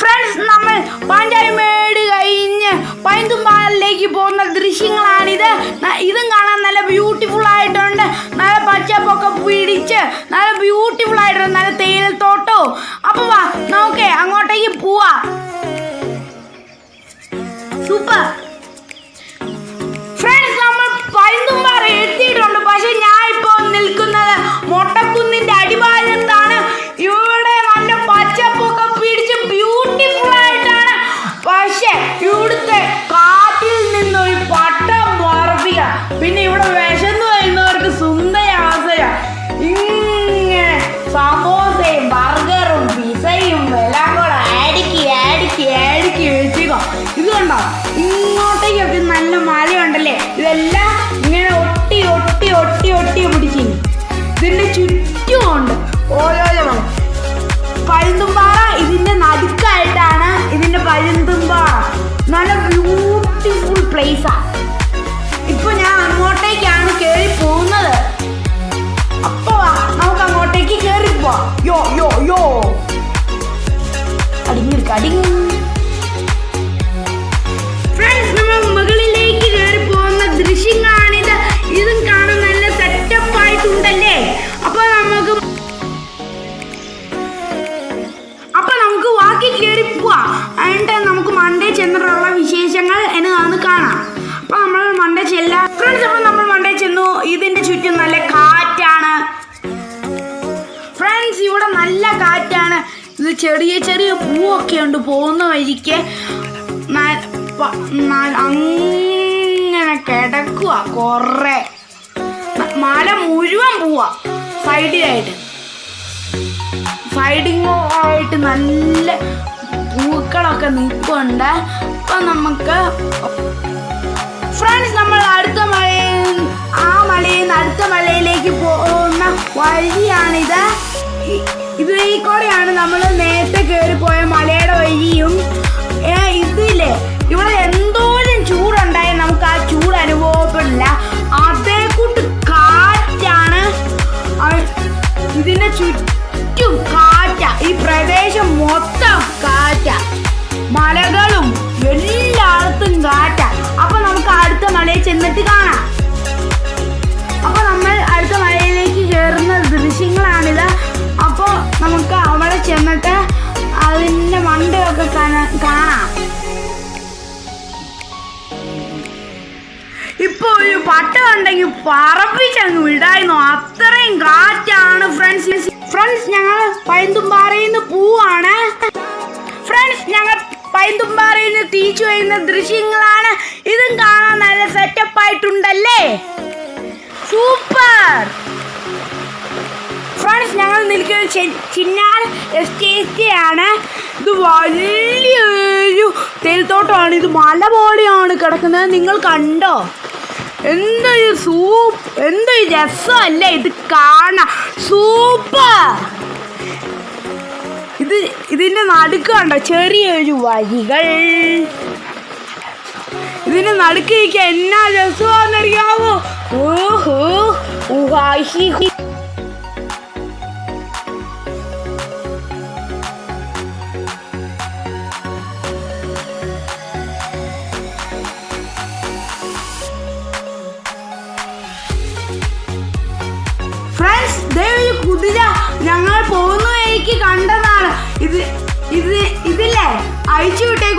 Friends നമ്മൾ പാഞ്ചാലിമേട് കഴിഞ്ഞ് പൈന്തുമ്പാലിലേക്ക് പോകുന്ന ദൃശ്യങ്ങളാണിത്. ഇതും കാണാൻ നല്ല ബ്യൂട്ടിഫുൾ ആയിട്ടുണ്ട്. നല്ല പച്ചപ്പൊക്കെ പിടിച്ച് നല്ല ബ്യൂട്ടിഫുൾ ആയിട്ടുണ്ട്. നല്ല തേയിലത്തോട്ടവും. അപ്പൊ വാ നോക്കേ അങ്ങോട്ടേക്ക് പോവാ. സൂപ്പർ. കണ്ടോ ഇങ്ങോട്ടേക്കൊക്കെ നല്ല മലയുണ്ടല്ലേ ഇതെല്ലാം ഇങ്ങനെ ഒട്ടി ഒട്ടി ഒട്ടി ഒട്ടി പിടിച്ചു ഇതിന്റെ ചുറ്റുമുണ്ട് കയറി പോവാം. എന്നിട്ട് നമുക്ക് മണ്ടേ ചെന്നിട്ടുള്ള വിശേഷങ്ങൾ എന്നതാണ് കാണാം. അപ്പൊ നമ്മൾ മണ്ടേ ചെല്ലാം. ഫ്രണ്ട്സ് നമ്മൾ മണ്ടേ ചെന്നു. ഇതിന്റെ ചുറ്റും നല്ല കാറ്റാണ്. ഫ്രണ്ട്സ് ഇവിടെ നല്ല കാറ്റാണ്. ഇത് ചെറിയ ചെറിയ പൂവൊക്കെ ഉണ്ട് പോകുന്ന വഴിക്ക്. അങ്ങനെ കിടക്കുക കുറേ. മല മുഴുവൻ പോവാ. സൈഡിലായിട്ട് സൈഡിങ്ങോ ആയിട്ട് നല്ല പൂക്കളൊക്കെ നിൽപ്പുണ്ട്. അപ്പൊ നമുക്ക് ഫ്രണ്ട്സ് നമ്മൾ അടുത്ത മഴയിൽ ആ മലയിൽ നിന്ന് അടുത്ത മലയിലേക്ക് പോകുന്ന വഴിയാണിത്. ഇ- ഇതുവഴി കൂടെയാണ് നമ്മൾ നേരത്തെ കയറി പോയ മലയുടെ വഴിയും. ഇതില്ലേ? ഇവിടെ എന്തോരം ചൂടുണ്ടായി. നമുക്ക് ആ ചൂട് അനുഭവപ്പെടില്ല. അതേ കൂട്ട് കാറ്റാണ്. ഇതിന്റെ ചുറ്റും കാറ്റ. ഈ പ്രദേശം മൊത്തം കാറ്റ. മലകളും എല്ലായിടത്തും കാറ്റ. അപ്പൊ നമുക്ക് അടുത്ത മലയിൽ ചെന്നിട്ട് കാണാം. അപ്പൊ നമ്മൾ അടുത്ത മലയിലേക്ക് കയറുന്ന ദൃശ്യങ്ങളാണിത്. അപ്പോൾ നമുക്ക് അവിടെ ചെന്നിട്ട് അതിന്റെ മണ്ടയൊക്കെ കാണാ- ഇപ്പൊ ഒരു പട്ടം ഉണ്ടെങ്കിൽ പറപ്പിച്ചങ്ങ് വിടായിരുന്നു. അത്രയും കാറ്റാണ് ഫ്രണ്ട്സ്. ഫ്രണ്ട്സ് ഞങ്ങൾ പൈന്തുംപാറയിൽ നിന്ന് പോവാണ്. പൈന്തുംപാറയിൽ നിന്ന് തിരിച്ചു വരുന്ന ദൃശ്യങ്ങളാണ്. ഇതും കാണാൻ നല്ല സെറ്റപ്പ് ആയിട്ടുണ്ടല്ലേ? സൂപ്പർ ഫ്രണ്ട്സ് ഞങ്ങൾ നിൽക്കുന്ന ചിന്നാർ എസ്റ്റേറ്റ് ആണ്. ഇത് വലിയൊരു തേൽത്തോട്ടമാണ് ഇത് മല പോലെയാണ് കിടക്കുന്നത്. നിങ്ങൾ കണ്ടോ? എന്തൊരു സൂപ്പ് എന്തൊരു രസമല്ലേ ഇത് കാണാം സൂപ്പർ ഇത് ഇതിന്റെ നടുക്ക് കണ്ടോ? ചെറിയൊരു വഴികൾ ഇതിന്റെ നടുക്ക് എനിക്ക് എന്നാ രസമാണെന്നറിയാവോ? ഓഹോ. ഫ്രണ്ട്സ് ദേ കുതിര ഞങ്ങൾ പോകുന്ന. വഴിക്ക് കണ്ടതാണ്. അഴിച്ചു വിട്ടേക്കും